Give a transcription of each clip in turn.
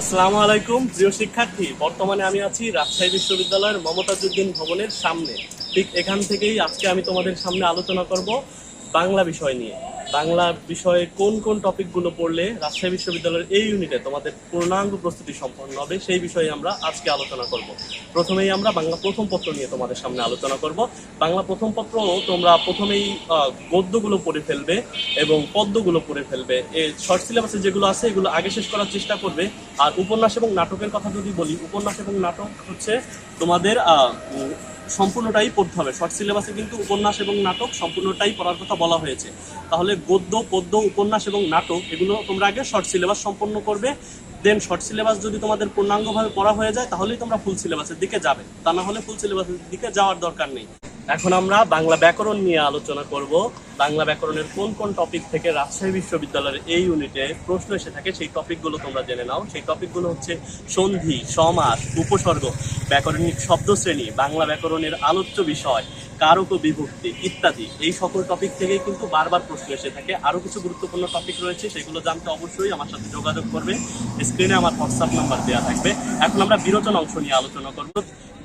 আসসালামু আলাইকুম, প্রিয় শিক্ষার্থী। বর্তমানে আমি আছি রাজশাহী বিশ্ববিদ্যালয়ের মমতাজুদ্দিন ভবনের সামনে। ঠিক এখান থেকেই আজকে আমি তোমাদের সামনে আলোচনা করব বাংলা বিষয় নিয়ে। বাংলা বিষয়ে কোন কোন টপিকগুলো পড়লে রাজশাহী বিশ্ববিদ্যালয়ের এই ইউনিটে তোমাদের পূর্ণাঙ্গ প্রস্তুতি সম্পন্ন হবে, সেই বিষয়ে আমরা আজকে আলোচনা করব। প্রথমেই আমরা বাংলা প্রথম পত্র নিয়ে তোমাদের সামনে আলোচনা করব। বাংলা প্রথম পত্র তোমরা প্রথমেই গদ্যগুলো পড়ে ফেলবে এবং পদ্যগুলো পড়ে ফেলবে। এই শর্ট সিলেবাসে যেগুলো আছে, এগুলো আগে শেষ করার চেষ্টা করবে। আর উপন্যাস এবং নাটকের কথা যদি বলি, উপন্যাস এবং নাটক হচ্ছে তোমাদের সম্পূর্ণটাই পড়তে হবে। শর্ট সিলেবাসে কিন্তু উপন্যাস এবং নাটক সম্পূর্ণটাই পড়ার কথা বলা হয়েছে। তাহলে গদ্য, পদ্য, উপন্যাস এবং নাটক, এগুলো তোমরা আগে শর্ট সিলেবাস সম্পন্ন করবে। দেন শর্ট সিলেবাস যদি তোমাদের পূর্ণাঙ্গভাবে পড়া হয়ে যায়, তাহলেই তোমরা ফুল সিলেবাসের দিকে যাবে। তা না হলে ফুল সিলেবাসের দিকে যাওয়ার দরকার নেই। এখন আমরা বাংলা ব্যাকরণ নিয়ে আলোচনা করব। বাংলা ব্যাকরণের কোন কোন টপিক থেকে রাজশাহী বিশ্ববিদ্যালয়ের এই ইউনিটে প্রশ্ন এসে থাকে, সেই টপিকগুলো তোমরা জেনে নাও। সেই টপিকগুলো হচ্ছে সন্ধি, সমাস, উপসর্গ, ব্যাকরণিক শব্দশ্রেণী, বাংলা ব্যাকরণের আলোচ্য বিষয়, কারক বিভক্তি ইত্যাদি। এই সকল টপিক থেকেই কিন্তু বারবার প্রশ্ন এসে থাকে। আরও কিছু গুরুত্বপূর্ণ টপিক রয়েছে, সেগুলো জানতে অবশ্যই আমার সাথে যোগাযোগ করবে। স্ক্রিনে আমার হোয়াটসঅ্যাপ নাম্বার দেওয়া থাকবে। এখন আমরা বিরোচন অংশ নিয়ে আলোচনা করব।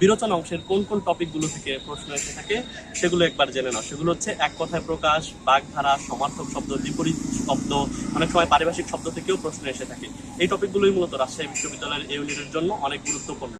বিরোচন অংশের কোন কোন টপিকগুলো থেকে প্রশ্ন এসে থাকে, সেগুলো একবার জেনে নাও। সেগুলো হচ্ছে এক কথায় প্রকাশ, বাগধারা, সমার্থক শব্দ, বিপরীত শব্দ, অনেক সময় পারিভাষিক শব্দ থেকেও প্রশ্ন এসে থাকে। এই টপিকগুলোই মূলত রাজশাহী বিশ্ববিদ্যালয়ের ইউনিটের জন্য অনেক গুরুত্বপূর্ণ।